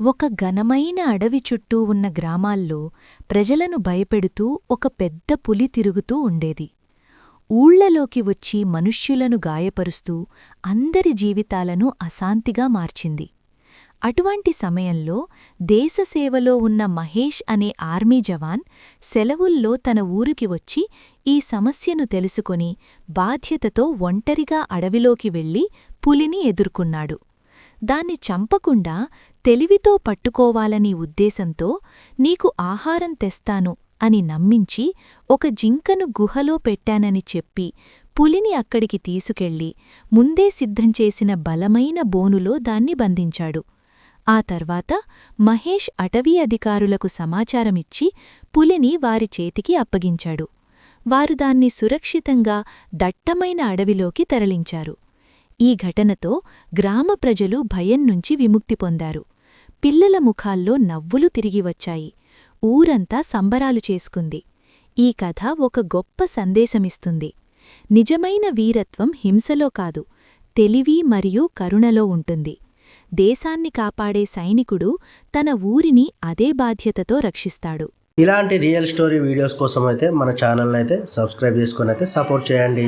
ఒక ఘనమైన అడవి చుట్టూ ఉన్న గ్రామాల్లో ప్రజలను భయపెడుతూ ఒక పెద్ద పులి తిరుగుతూ ఉండేది. ఊళ్ళలోకి వచ్చి మనుష్యులను గాయపరుస్తూ అందరి జీవితాలను అశాంతిగా మార్చింది. అటువంటి సమయంలో దేశసేవలో ఉన్న మహేష్ అనే ఆర్మీ జవాన్ సెలవుల్లో తన ఊరికి వచ్చి ఈ సమస్యను తెలుసుకొని బాధ్యతతో ఒంటరిగా అడవిలోకి వెళ్ళి పులిని ఎదుర్కొన్నాడు. దాన్ని చంపకుండా తెలివితో పట్టుకోవాలని ఉద్దేశంతో నీకు ఆహారం తెస్తాను అని నమ్మించి ఒక జింకను గుహలో పెట్టానని చెప్పి పులిని అక్కడికి తీసుకెళ్ళి ముందే సిద్ధంచేసిన బలమైన బోనులో దాన్ని బంధించాడు. ఆ తర్వాత మహేష్ అటవీ అధికారులకు సమాచారమిచ్చి పులిని వారి చేతికి అప్పగించాడు. వారు దాన్ని సురక్షితంగా దట్టమైన అడవిలోకి తరలించారు. ఈ ఘటనతో గ్రామ ప్రజలు భయం నుంచి విముక్తి పొందారు. పిల్లల ముఖాల్లో నవ్వులు తిరిగి వచ్చాయి. ఊరంతా సంబరాలు చేసుకుంది. ఈ కథ ఒక గొప్ప సందేశమిస్తుంది. నిజమైన వీరత్వం హింసలో కాదు తెలివి మరియు కరుణలో ఉంటుంది. దేశాన్ని కాపాడే సైనికుడు తన ఊరిని అదే బాధ్యతతో రక్షిస్తాడు. ఇలాంటి రియల్ స్టోరీ వీడియోస్ కోసం అయితే మన ఛానల్ని అయితే సబ్స్క్రైబ్ చేసుకుని అయితే సపోర్ట్ చేయండి.